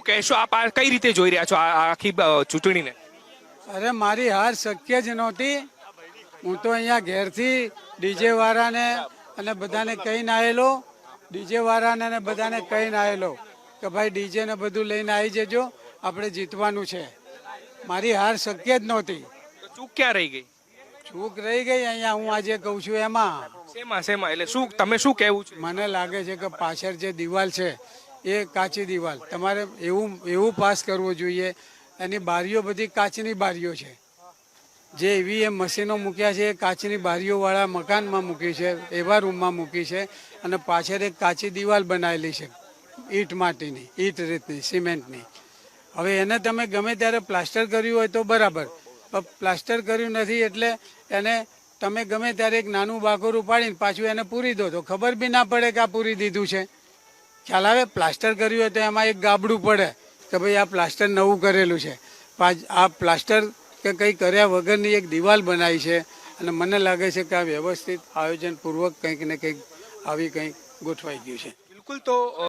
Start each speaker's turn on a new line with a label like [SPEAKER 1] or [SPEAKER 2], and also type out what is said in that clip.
[SPEAKER 1] શું કહેશો? આપ આ કઈ રીતે જોઈ રહ્યા છો આ આખી ચૂંટણીને?
[SPEAKER 2] અરે મારી હાર શક્ય જ નહોતી. હું તો અહીંયા ઘેરથી ડીજે વાળાને અને બધાને કહીને આવેલો ડીજે વાળાને અને બધાને કહીને આવેલો કે ભાઈ ડીજે ને બધું લઈને આવી જજો આપણે જીતવાનું છે. મારી હાર શક્ય જ નહોતી.
[SPEAKER 1] ચૂક ક્યાં રહી ગઈ?
[SPEAKER 2] ચૂક રહી ગઈ અહીંયા હું આજે કહું છું એમાં.
[SPEAKER 1] શેમાં શેમાં? એટલે શું તમે શું કહેવું છે?
[SPEAKER 2] મને લાગે છે કે પાછળ જે દિવાલ છે એ કાચી દિવાલ. તમારે એવું એવું પાસ કરવું જોઈએ. એની બારીઓ બધી કાચની બારીઓ છે. જે એવી એ મશીનો મૂક્યા છે, એ કાચની બારીઓવાળા મકાનમાં મૂકી છે, એવા રૂમમાં મૂકી છે અને પાછળ એક કાચી દિવાલ બનાવેલી છે, ઈંટ માટીની, ઈટ રીતની, સિમેન્ટની. હવે એને તમે ગમે ત્યારે પ્લાસ્ટર કર્યું હોય તો બરાબર, પણ પ્લાસ્ટર કર્યું નથી એટલે એને તમે ગમે ત્યારે એક નાનું બાકોર ઉપાડીને પાછું એને પૂરી દો તો ખબર બી ના પડે કે આ પૂરી દીધું છે. ખ્યાલ આવે? પ્લાસ્ટર કર્યું હોય તો એમાં એક ગાબડું પડે કે ભાઈ આ પ્લાસ્ટર નવું કરેલું છે. આ પ્લાસ્ટર કે કંઈ કર્યા વગરની એક દિવાલ બનાવી છે અને મને લાગે છે કે આ વ્યવસ્થિત આયોજનપૂર્વક કંઈક ને કંઈક આવી કંઈક ગોઠવાઈ ગયું છે.
[SPEAKER 1] બિલકુલ તો